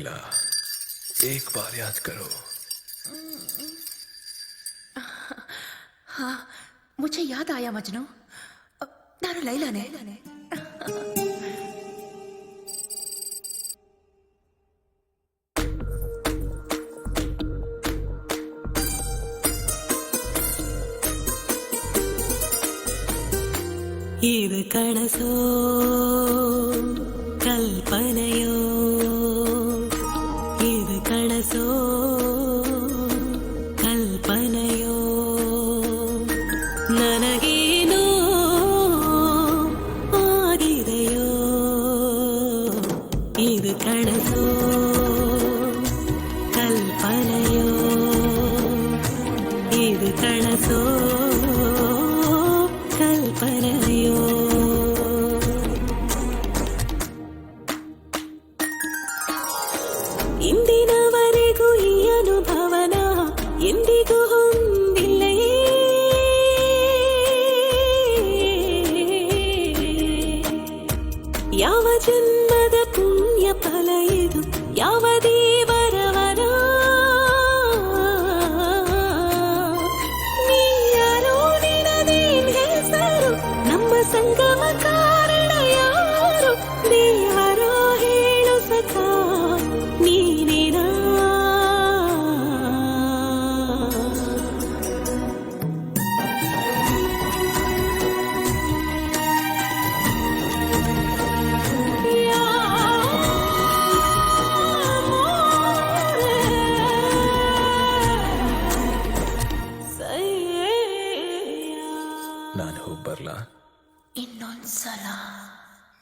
नीला एक बार याद करो। हाँ मुझे याद आया मजनू। नारू लैला ने இது கனசோ கல்பனையோ ಇದು ಕಣಸೋ ಕಲ್ಪನೆಯೋ ಇದು ಕಣಸೋ ಕಲ್ಪನೆಯೋ ಇಂದಿನವರೆಗೂ ಈ ಅನುಭವನ ಎಂದಿಗೂ ಹೊಂದಿಲ್ಲೇ ಯಾವ ಜನ್ಮದ ಸಂಗಮ ಕಾರಣ ಯಾರು ದೇವರ ಹೇಳು ಸಖಾ ನೀನಿನ ನಾನು ಹೋಗ್ಬರ್ಲಾ e non sarà.